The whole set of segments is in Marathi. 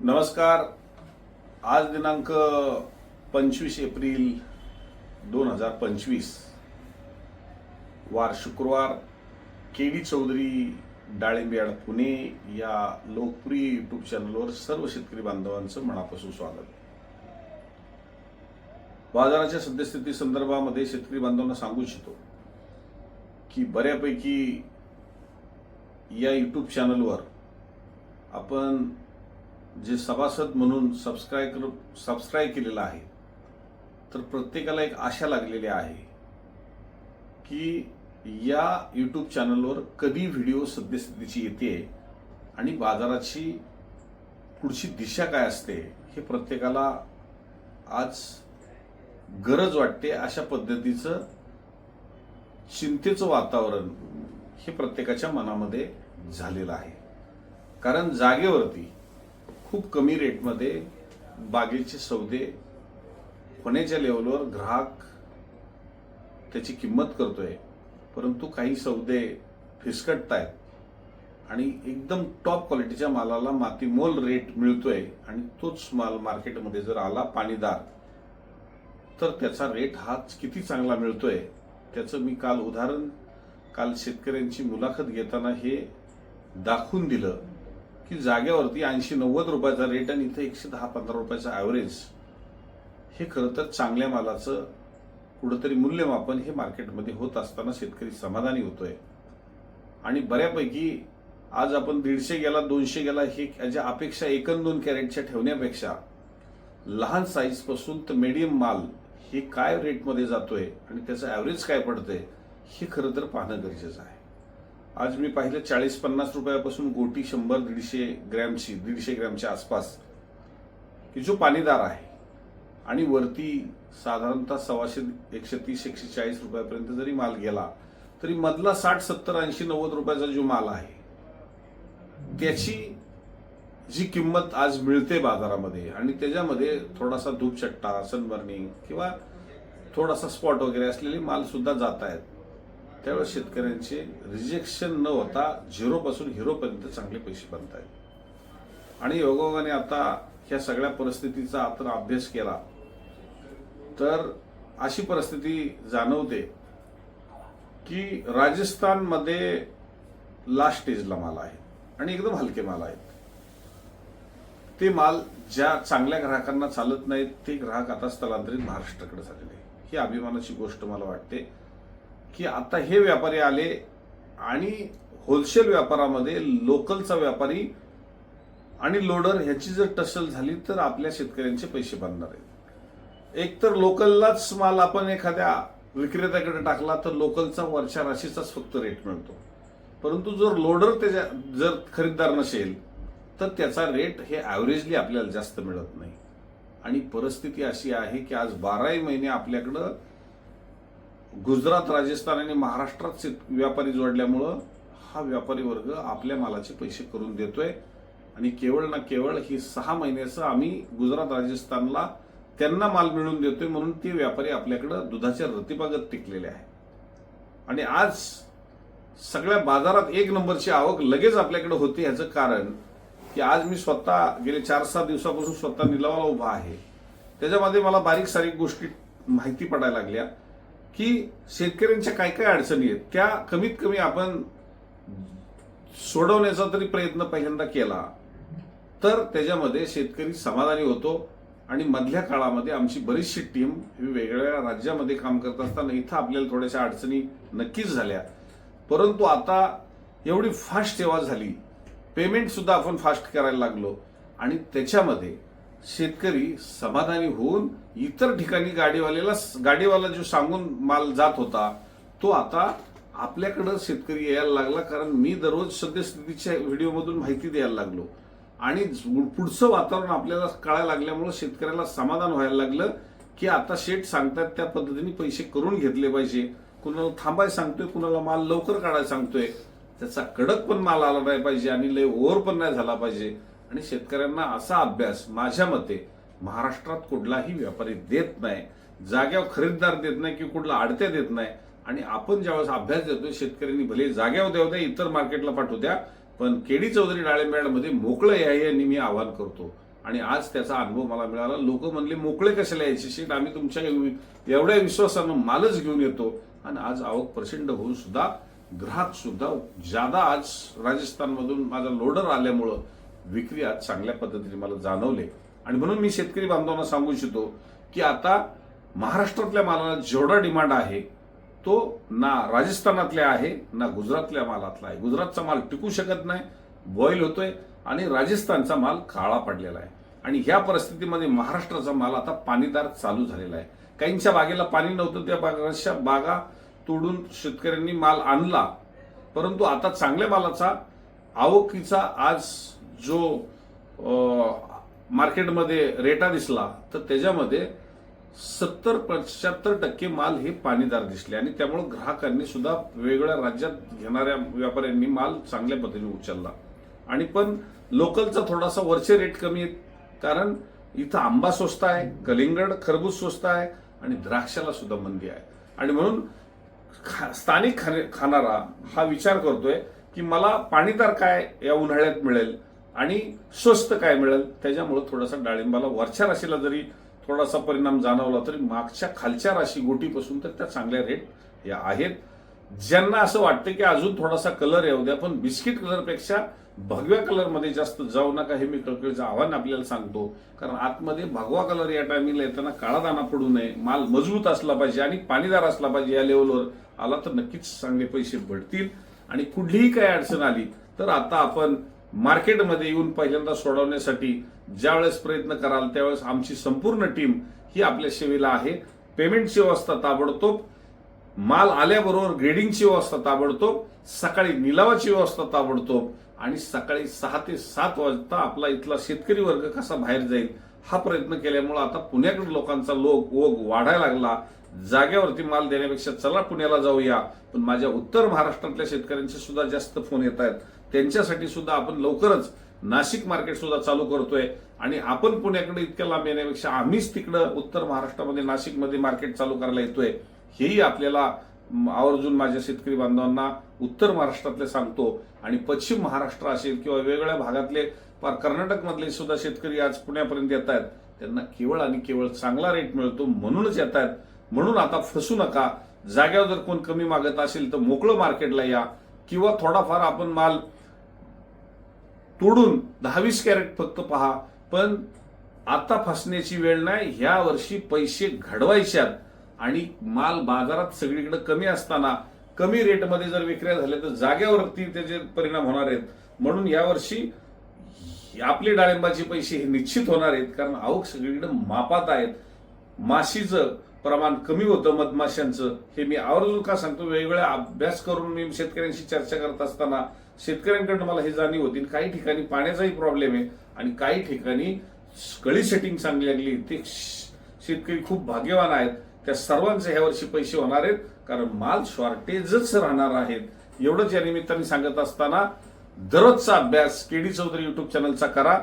नमस्कार. आज दिनांक पंचवीस एप्रिल दोन हजार पंचवीस. वार शुक्रवार के चौधरी डाळिंबियाड पुणे या लोकप्रिय यूट्यूब चॅनलवर सर्व शेतकरी बांधवांचं मनापासून स्वागत. बाजाराच्या सद्यस्थिती संदर्भामध्ये शेतकरी बांधवांना सांगू इच्छितो की बऱ्यापैकी या यूट्यूब चॅनलवर आपण जे सभासद म्हणून सबस्क्राईब कर सबस्क्राईब केलेलं आहे तर प्रत्येकाला एक आशा लागलेली आहे की या यूट्यूब चॅनलवर कधी व्हिडिओ सद्यस्थितीची येते आणि बाजाराची पुढची दिशा काय असते हे प्रत्येकाला आज गरज वाटते अशा पद्धतीचं चिंतेचं वातावरण हे प्रत्येकाच्या मनामध्ये झालेलं आहे. कारण जागेवरती खूप कमी रेटमध्ये बागेचे सौदे होण्याच्या लेवलवर ग्राहक त्याची किंमत करतोय परंतु काही सौदे फिसकटतायत आणि एकदम टॉप क्वालिटीच्या मालाला मातीमोल रेट मिळतोय आणि तोच माल मार्केटमध्ये जर आला पाणीदार तर त्याचा रेट हा किती चांगला मिळतोय? त्याचं मी काल उदाहरण काल शेतकऱ्यांची मुलाखत घेताना हे दाखवून दिलं. की जागेवरती ऐंशी नव्वद रुपयाचा रेट आणि इथं एकशे दहा पंधरा रुपयाचा ॲव्हरेज हे खरं तर चांगल्या मालाचं कुठंतरी मूल्यमापन हे मार्केटमध्ये होत असताना शेतकरी समाधानी होतोय. आणि बऱ्यापैकी आज आपण दीडशे गेला दोनशे गेला हे याच्या अपेक्षा एकन दोन कॅरेटच्या ठेवण्यापेक्षा लहान साईजपासून तर मीडियम माल हे काय रेटमध्ये जातोय आणि त्याचं ॲव्हरेज काय पडतंय हे खरं तर पाहणं गरजेचं आहे. आज मी पाहिलं चाळीस पन्नास रुपयापासून गोटी शंभर दीडशे ग्रॅमची दीडशे ग्रॅमच्या आसपास की जो पाणीदार आहे. आणि वरती साधारणतः सव्वाशे एकशे तीस एकशे चाळीस रुपयापर्यंत जरी माल गेला तरी मधला साठ सत्तर ऐंशी नव्वद रुपयाचा जो माल आहे त्याची जी किंमत आज मिळते बाजारामध्ये आणि त्याच्यामध्ये थोडासा धूपचट्टा सनबर्निंग किंवा थोडासा स्पॉट वगैरे असलेले मालसुद्धा जात आहेत. त्यावेळेस शेतकऱ्यांचे रिजेक्शन न होता झिरोपासून हिरोपर्यंत चांगले पैसे बनत आहेत आणि योगायोगाने आता ह्या सगळ्या परिस्थितीचा आपण अभ्यास केला तर अशी परिस्थिती जाणवते की राजस्थानमध्ये लास्ट स्टेजला माल आहे आणि एकदम हलके माल आहेत. ते माल ज्या चांगल्या ग्राहकांना चालत नाहीत ते ग्राहक आता स्थलांतरित महाराष्ट्राकडे झालेले ही अभिमानाची गोष्ट मला वाटते. की आता हे व्यापारी आले आणि होलसेल व्यापारामध्ये लोकलचा व्यापारी आणि लोडर ह्याची जर टसल झाली तर आपल्या शेतकऱ्यांचे पैसे बनणार आहेत. एक तर लोकललाच माल आपण एखाद्या विक्रेत्याकडे टाकला तर लोकलचा वरच्या राशीचाच फक्त रेट मिळतो. परंतु जर लोडर त्याच्या जर खरीददार नसेल तर त्याचा रेट हे ॲव्हरेजली आपल्याला जास्त मिळत नाही. आणि परिस्थिती अशी आहे की आज बाराही महिने आपल्याकडं गुजरात राजस्थान आणि महाराष्ट्रात व्यापारी जोडल्यामुळं हा व्यापारी वर्ग आपल्या मालाचे पैसे करून देतोय. आणि केवळ ना केवळ ही सहा महिन्याचं आम्ही गुजरात राजस्थानला त्यांना माल मिळवून देतोय म्हणून ते व्यापारी आपल्याकडं दुधाच्या रतीबागत टिकलेले आहे आणि आज सगळ्या बाजारात एक नंबरची आवक लगेच आपल्याकडे होते ह्याचं कारण की आज मी स्वतः गेले चार सहा दिवसापासून स्वतः निलावाला उभा आहे. त्याच्यामध्ये मला बारीक सारीक गोष्टी माहिती पडायला लागल्या. की शेतकऱ्यांच्या काय काय अडचणी आहेत त्या कमीत कमी आपण सोडवण्याचा तरी प्रयत्न पहिल्यांदा केला तर त्याच्यामध्ये शेतकरी समाधानी होतो आणि मधल्या काळामध्ये आमची बरीचशी टीम ही वेगवेगळ्या राज्यामध्ये काम करत असताना इथं आपल्याला थोड्याशा अडचणी नक्कीच झाल्या. परंतु आता एवढी फास्ट सेवा झाली पेमेंटसुद्धा आपण फास्ट करायला लागलो आणि त्याच्यामध्ये शेतकरी समाधानी होऊन इतर ठिकाणी गाडीवाल्याला गाडीवाला जो सांगून माल जात होता तो आता आपल्याकडं शेतकरी यायला लागला. कारण मी दररोज सद्यस्थितीच्या व्हिडिओमधून माहिती द्यायला लागलो. आणि पुढचं वातावरण आपल्याला कळायला लागल्यामुळे शेतकऱ्याला समाधान व्हायला लागलं की आता शेठ सांगतात त्या पद्धतीने पैसे करून घेतले पाहिजे. कुणाला थांबाय सांगतोय कुणाला माल लवकर काढायला सांगतोय. त्याचा कडक पण माल आला नाही पाहिजे आणि लय ओव्हर पण नाही झाला पाहिजे. आणि शेतकऱ्यांना असा अभ्यास माझ्या मते महाराष्ट्रात कुठलाही व्यापारी देत नाही जाग्यावर खरेदीदार देत नाही किंवा कुठला आडत्या देत नाही. आणि आपण ज्यावेळेस अभ्यास देतोय शेतकऱ्यांनी भले जाग्यावर देऊ द्या इतर मार्केटला पाठवू द्या पण केडी चौधरी डाळिंब्याडमध्ये मोकळं या यांनी मी आवाहन करतो. आणि आज त्याचा अनुभव मला मिळाला. लोक म्हणले मोकळे कशाला यायचे शेट आम्ही तुमच्या एवढ्या विश्वासानं मालच घेऊन येतो. आणि आज आवक प्रचंड होऊन सुद्धा ग्राहक सुद्धा ज्यादा आज राजस्थानमधून माझा लोडर आल्यामुळं विक्री आज चांगल्या पद्धतीने मला जाणवले. आणि म्हणून मी शेतकरी बांधवांना सांगू इच्छितो की आता महाराष्ट्रातल्या मालाला जेवढा डिमांड आहे तो ना राजस्थानातल्या आहे ना गुजरातल्या मालातला आहे. गुजरातचा माल टिकू शकत नाही बॉईल होतोय आणि राजस्थानचा माल काळा पडलेला आहे. आणि ह्या परिस्थितीमध्ये महाराष्ट्राचा माल आता पाणीदार चालू झालेला आहे. काहींच्या बागेला पाणी नव्हतं त्या बागाच्या बागा तोडून शेतकऱ्यांनी माल आणला. परंतु आता चांगल्या मालाचा आवकीचा आज जो मार्केटमध्ये रेटा दिसला तर त्याच्यामध्ये सत्तर पंच्याहत्तर टक्के माल हे पाणीदार दिसले. आणि त्यामुळे ग्राहकांनी सुद्धा वेगवेगळ्या राज्यात घेणाऱ्या व्यापाऱ्यांनी माल चांगल्या पद्धतीने उचलला. आणि पण लोकलचा थोडासा वरचे रेट कमी आहेत. कारण इथं आंबा स्वस्त आहे कलिंगड खरबूज स्वस्त आहे आणि द्राक्षाला सुद्धा मंदी आहे. आणि म्हणून खा- स्थानिक खाणे- खाणारा हा विचार करतोय की मला पाणीदार काय या उन्हाळ्यात मिळेल? आणि स्वस्त काय मिळेल त्याच्यामुळे थोडासा डाळिंबाला वरच्या राशीला जरी थोडासा परिणाम जाणवला तरी मागच्या खालच्या राशी गोटीपासून तर त्या चांगल्या रेट या आहेत. ज्यांना असं वाटतं की अजून थोडासा कलर येऊ द्या पण बिस्किट कलरपेक्षा भगव्या कलरमध्ये जास्त जाऊ नका हे मी कळकळीचं आव्हान आपल्याला सांगतो. कारण आतमध्ये भगवा कलर या टायमिंगला येताना काळा दाना पडू नये माल मजबूत असला पाहिजे आणि पाणीदार असला पाहिजे या लेवलवर आला तर नक्कीच चांगले पैसे भरतील आणि कुठलीही काही अडचण आली तर आता आपण मार्केटमध्ये येऊन पहिल्यांदा सोडवण्यासाठी ज्यावेळेस प्रयत्न कराल त्यावेळेस आमची संपूर्ण टीम ही आपल्या सेवेला आहे. पेमेंटची व्यवस्था ताबडतोब माल आल्याबरोबर ग्रेडिंगची व्यवस्था ताबडतोब सकाळी निलावाची व्यवस्था ताबडतोब आणि सकाळी सहा ते सात वाजता आपला इथला शेतकरी वर्ग कसा बाहेर जाईल हा प्रयत्न केल्यामुळे आता पुण्याकडे लोकांचा लोक ओघ वाढायला लागला. जाग्यावरती माल देण्यापेक्षा चला पुण्याला जाऊया. पण माझ्या उत्तर महाराष्ट्रातल्या शेतकऱ्यांचे सुद्धा जास्त फोन येत आहेत. त्यांच्यासाठी सुद्धा आपण लवकरच नाशिक मार्केट सुद्धा चालू करतोय. आणि आपण पुण्याकडे इतक्या लांब येण्यापेक्षा आम्हीच तिकडं उत्तर महाराष्ट्रामध्ये नाशिकमध्ये मार्केट चालू करायला येतोय. हेही आपल्याला आवर्जून माझ्या शेतकरी बांधवांना उत्तर महाराष्ट्रातले सांगतो. आणि पश्चिम महाराष्ट्र असेल किंवा वेगवेगळ्या भागातले पार कर्नाटकमधले सुद्धा शेतकरी आज पुण्यापर्यंत येत आहेत. त्यांना केवळ आणि केवळ चांगला रेट मिळतो म्हणूनच येत आहेत. म्हणून आता फसू नका. जाग्यावर जर कोण कमी मागत असेल तर मोकळं मार्केटला या. किंवा थोडाफार आपण माल तोडून दहावीस कॅरेट फक्त पहा. पण आता फसण्याची वेळ नाही ह्या वर्षी पैसे घडवायच्यात. आणि माल बाजारात सगळीकडे कमी असताना कमी रेटमध्ये जर विक्र्या झाल्या तर जाग्यावरती त्याचे परिणाम होणार आहेत. म्हणून यावर्षी आपले डाळिंबाचे पैसे हे निश्चित होणार आहेत कारण आवक सगळीकडे मापात आहेत. माशीचं प्रमाण कमी होतं मधमाशांचं हे मी आवर्जून का सांगतो? वेगवेगळ्या अभ्यास करून मी शेतकऱ्यांशी चर्चा करत असताना शेतकऱ्यांकडनं मला हे जाणीव होती. आणि काही ठिकाणी पाण्याचाही प्रॉब्लेम आहे आणि काही ठिकाणी कळी सेटिंग चांगली लागली. ते शेतकरी खूप भाग्यवान आहेत. त्या सर्वांचे ह्या वर्षी पैसे होणार आहेत. कारण माल शॉर्टेजच राहणार आहेत. एवढंच या निमित्ताने सांगत असताना दररोजचा अभ्यास केडी चौधरी युट्यूब चॅनलचा करा.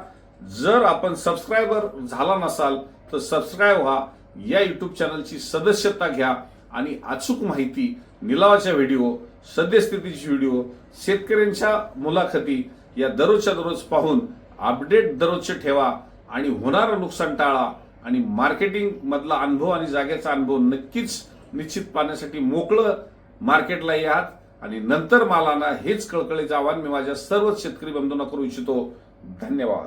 जर आपण सबस्क्रायबर झाला नसाल तर सबस्क्राईब व्हा. या यूट्यूब चॅनलची सदस्यता घ्या आणि अचूक माहिती निलावाच्या व्हिडिओ सद्यस्थितीची व्हिडिओ शेतकऱ्यांच्या मुलाखती या दररोजच्या दररोज पाहून अपडेट दररोजचे ठेवा आणि होणारं नुकसान टाळा आणि मार्केटिंग मधला अनुभव आणि जागेचा अनुभव नक्कीच निश्चित पाहण्यासाठी मोकळं मार्केटला यात आणि नंतर मालाना हेच कळकळीचं आव्हान मी माझ्या सर्वच शेतकरी बंधूंना करू इच्छितो. धन्यवाद.